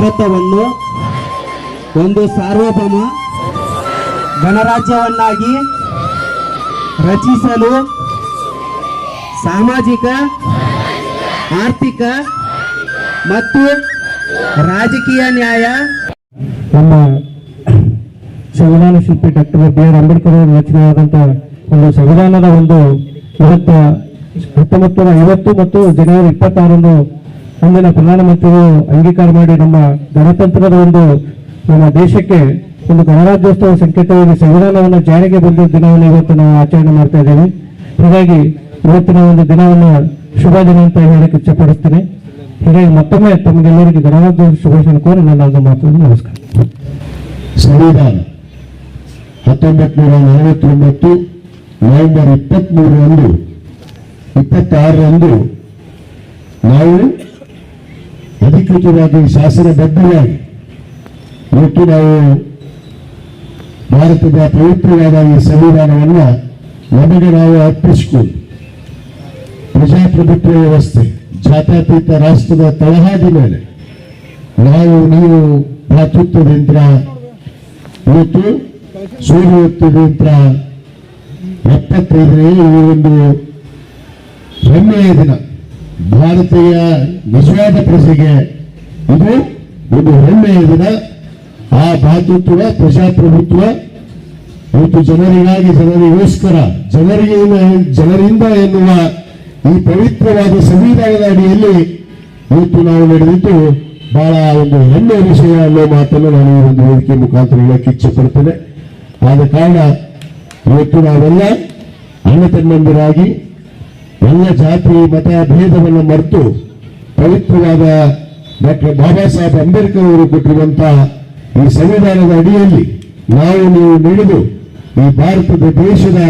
ಭಾರತವನ್ನು ಒಂದು ಸಾರ್ವಭೌಮ ಗಣರಾಜ್ಯವನ್ನಾಗಿ ರಚಿಸಲು ಸಾಮಾಜಿಕ, ಆರ್ಥಿಕ ಮತ್ತು ರಾಜಕೀಯ ನ್ಯಾಯ ನಮ್ಮ ಸಂವಿಧಾನ ಶಿಲ್ಪಿ ಡಾಕ್ಟರ್ ಬಿ ಆರ್ ಅಂಬೇಡ್ಕರ್ ಅವರು ರಚನೆಯಾದಂಥ ಒಂದು ಸಂವಿಧಾನದ ಒಂದು ಇವತ್ತು ಹತ್ತೊಂಬತ್ತು ನೂರ ಐವತ್ತು ಮತ್ತು ಜನವರಿ ಇಪ್ಪತ್ತಾರರಂದು ಅಂದಿನ ಪ್ರಧಾನಮಂತ್ರಿಗಳು ಅಂಗೀಕಾರ ಮಾಡಿ ನಮ್ಮ ಗಣತಂತ್ರದ ಒಂದು ನಮ್ಮ ದೇಶಕ್ಕೆ ಒಂದು ಗಣರಾಜ್ಯೋತ್ಸವ ಸಂಕೇತವಾಗಿ ಸಂವಿಧಾನವನ್ನು ಜಾರಿಗೆ ಬಂದ ದಿನವನ್ನು ಇವತ್ತು ನಾವು ಆಚರಣೆ ಮಾಡ್ತಾ ಇದ್ದೇವೆ. ಹೀಗಾಗಿ ಇವತ್ತಿನ ಒಂದು ದಿನವನ್ನು ಶುಭ ದಿನ ಅಂತ ಹೇಳಕ್ಕೆ ಇಚ್ಛಪಡಿಸ್ತೇನೆ. ಹೀಗಾಗಿ ಮತ್ತೊಮ್ಮೆ ತಮಗೆಲ್ಲರಿಗೂ ಗಣರಾಜ್ಯೋತ್ಸವ ಶುಭಾಶಯ ಕೋರಿ ನನ್ನ ಒಂದು ಮಾತನ್ನು ನಮಸ್ಕಾರ. ಸಂವಿಧಾನ ಹತ್ತೊಂಬತ್ತು ನೂರ ನಲವತ್ತೊಂಬತ್ತು ನವೆಂಬರ್ ಇಪ್ಪತ್ತ್ಮೂರರಂದು ಇಪ್ಪತ್ತಾರರಂದು ನಾವು ಅಧಿಕೃತವಾಗಿ ಶಾಸನಬದ್ಧವಾಗಿ ಇವತ್ತು ನಾವು ಭಾರತದ ಪವಿತ್ರವಾದ ಈ ಸಂವಿಧಾನವನ್ನು ನಮಗೆ ನಾವು ಅರ್ಪಿಸಿಕೊಂಡು ಪ್ರಜಾಪ್ರಭುತ್ವ ವ್ಯವಸ್ಥೆ, ಜಾತ್ಯತೀತ ರಾಷ್ಟ್ರದ ತಳಹಾದಿ ಮೇಲೆ ನಾವು ನೀವು ಭ್ರಾತೃತ್ವದಿಂದ ಇವತ್ತು ಸೂರ್ಯೋತ್ವದಿಂದ ಎಪ್ಪತ್ತೈದನೇ ಈ ಒಂದು ಹೆಮ್ಮೆಯ ದಿನ. ಭಾರತೀಯ ನಿಜವಾದ ಪ್ರಜೆಗೆ ಇದು. ಒಂದು ಹೆಮ್ಮೆಯ ದಿನ ಆ ಭಾತೃತ್ವ ಪ್ರಜಾಪ್ರಭುತ್ವ ಮತ್ತು ಜನರಿಗಾಗಿ, ಜನರಿಗೋಸ್ಕರ ಜನರಿಗೆ ಜನರಿಂದ ಎನ್ನುವ ಈ ಪವಿತ್ರವಾದ ಸಂವಿಧಾನದ ಅಡಿಯಲ್ಲಿ ಇವತ್ತು ನಾವು ನಡೆದಿದ್ದು ಬಹಳ ಒಂದು ಹೆಮ್ಮೆಯ ವಿಷಯ ಅನ್ನೋ ಮಾತನ್ನು ನಾನು ಈ ಒಂದು ವೇದಿಕೆ ಮುಖಾಂತರ ಹೇಳಕ್ಕೆ ಇಚ್ಛೆ ಪಡ್ತೇನೆ ಆದ ಕಾರಣ ಇವತ್ತು ನಾವೆಲ್ಲ ಅಣ್ಣ ತಮ್ಮಂದಿರಾಗಿ ಎಲ್ಲ ಜಾತಿ, ಮತ, ಭೇದವನ್ನು ಮರೆತು ಪವಿತ್ರವಾದ ಡಾಕ್ಟರ್ ಬಾಬಾ ಸಾಹೇಬ್ ಅಂಬೇಡ್ಕರ್ ಅವರು ಕೊಟ್ಟಿರುವಂತಹ ಈ ಸಂವಿಧಾನದ ಅಡಿಯಲ್ಲಿ ನಾವು ನೀವು ನಡೆದು ಈ ಭಾರತದ ದೇಶದ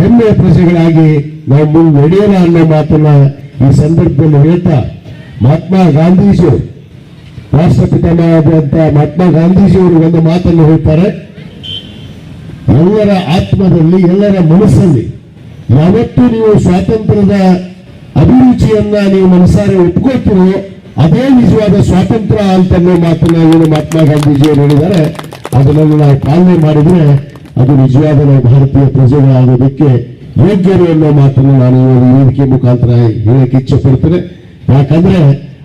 ಹೆಮ್ಮೆಯ ಪ್ರಜೆಗಳಾಗಿ ನಾವು ಮುಂದೆ ನಡೆಯೋಣ ಅನ್ನೋ ಮಾತನ್ನ ಈ ಸಂದರ್ಭದಲ್ಲಿ ಹೇಳ್ತಾ ಮಹಾತ್ಮ ಗಾಂಧೀಜಿಯವರು ರಾಷ್ಟ್ರಪಿತಾಮಹಾದಂತ ಮಹಾತ್ಮ ಗಾಂಧೀಜಿಯವರು ಒಂದು ಮಾತನ್ನು ಹೇಳ್ತಾರೆ. ಎಲ್ಲರ ಆತ್ಮದಲ್ಲಿ, ಎಲ್ಲರ ಮನಸ್ಸಲ್ಲಿ ಯಾವತ್ತೂ ನೀವು ಸ್ವಾತಂತ್ರ್ಯದ ಅಭಿರುಚಿಯನ್ನ ನೀವು ಮನಸಾರೆ ಒಪ್ಕೊಳ್ತೀರೋ ಅದೇ ನಿಜವಾದ ಸ್ವಾತಂತ್ರ್ಯ ಅಂತ ಅನ್ನೋ ಮಾತನ್ನ ಏನು ಮಹಾತ್ಮ ಗಾಂಧೀಜಿಯವರು ಹೇಳಿದ್ದಾರೆ ಅದನ್ನು ನಾವು ಪಾಲನೆ ಮಾಡಿದ್ರೆ ಅದು ನಿಜವಾದ ನಾವು ಭಾರತೀಯ ಪ್ರಜೆಗಳಾಗೋದಕ್ಕೆ ಯೋಗ್ಯರು ಅನ್ನೋ ಮಾತನ್ನು ನಾನು ವೇದಿಕೆ ಮುಖಾಂತರ ಹೇಳಕ್ಕೆ ಇಚ್ಛೆ ಪಡ್ತೇನೆ ಯಾಕಂದ್ರೆ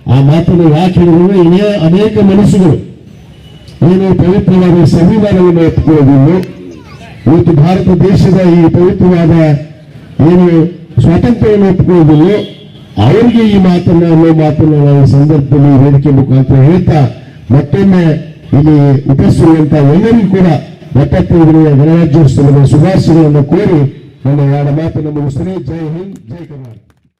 ಆ ಮಾತನ್ನು ಯಾಕೆ ಹೇಳಿದ್ರೆ ಇನ್ನೇ ಅನೇಕ ಮನಸ್ಸುಗಳು ಏನು ಪವಿತ್ರವಾದ ಸಂವಿಧಾನವನ್ನು ಒಪ್ಪಿಕೊಳ್ಳೋದಿಲ್ಲ ಇವತ್ತು ಭಾರತ ದೇಶದ ಈ ಪವಿತ್ರವಾದ ಏನು ಸ್ವಾತಂತ್ರ್ಯವನ್ನು ಒಪ್ಪಿಕೊಳ್ಳೋದಿಲ್ಲ ಅವರಿಗೆ ಈ ಮಾತನ್ನ, ಅನ್ನೋ ಮಾತನ್ನು ನಾವು ಸಂದರ್ಭದಲ್ಲಿ ವೇದಿಕೆ ಮುಖಾಂತರ ಹೇಳ್ತಾ ಮತ್ತೊಮ್ಮೆ ಇಲ್ಲಿ ಉಪಸ್ಥಿರುವಂತಹ ಎಲ್ಲರಿಗೂ ಕೂಡ ಎಪ್ಪತ್ತೈದನೆಯ ಗಣರಾಜ್ಯೋತ್ಸವದ ಶುಭಾಶಯಗಳನ್ನು ಕೋರಿ ನನ್ನ ಎರಡು ಮಾತನ್ನು ಮುಗಿಸ್ತೇನೆ ಜೈ ಹಿಂದ್, ಜೈ ಕರ್ನಾಟಕ.